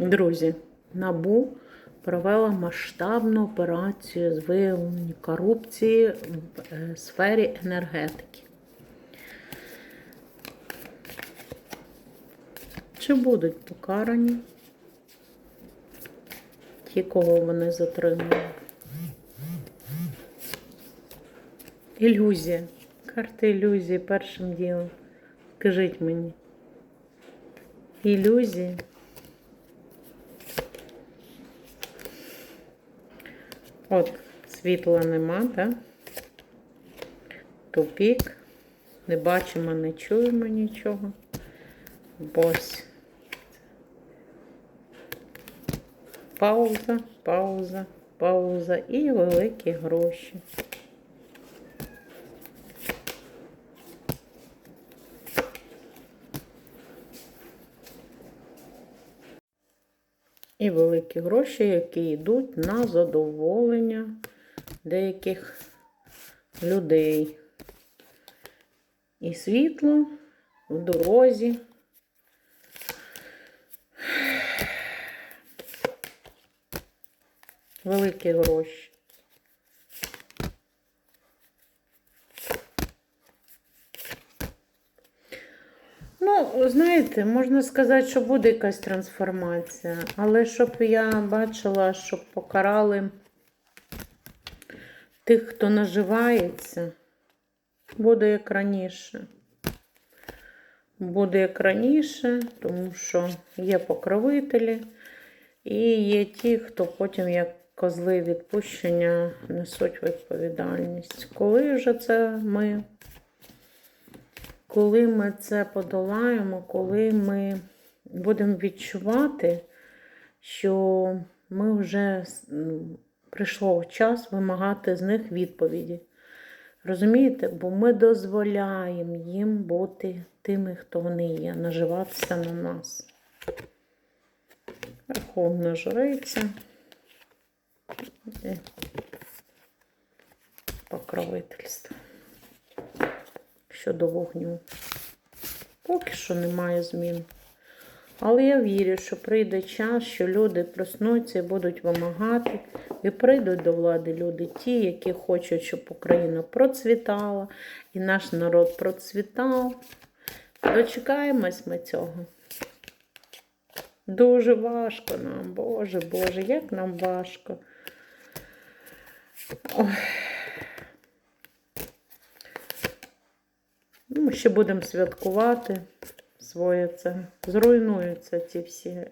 Друзі, НАБУ провела масштабну операцію з виявлення корупції в е, сфері енергетики. Чи будуть покарані ті, кого вони затримали? Ілюзія. Карта ілюзії першим ділом. Скажіть мені. Ілюзії. От, світла нема, так? Тупік. Не бачимо, не чуємо нічого. Ось. Пауза, пауза, пауза і великі гроші. І великі гроші, які йдуть на задоволення деяких людей. І світло в дорозі. Великі гроші. Ну, знаєте, можна сказати, що буде якась трансформація, але щоб я бачила, щоб покарали тих, хто наживається, буде як раніше. Буде як раніше, тому що є покровителі і є ті, хто потім, як козли відпущення, несуть відповідальність. Коли вже це ми коли ми це подолаємо, коли ми будемо відчувати, що ми вже м, прийшло час вимагати з них відповіді. Розумієте? Бо ми дозволяємо їм бути тими, хто вони є, наживатися на нас. Верховна жриця. Покровительство щодо вогню. Поки що немає змін. Але я вірю, що прийде час, що люди проснуться і будуть вимагати, і прийдуть до влади люди, ті, які хочуть, щоб Україна процвітала, і наш народ процвітав. Дочекаємось ми цього. Дуже важко нам, Боже, Боже, як нам важко. Ой. Ми ще будемо святкувати своє це. Зруйнуються ці всі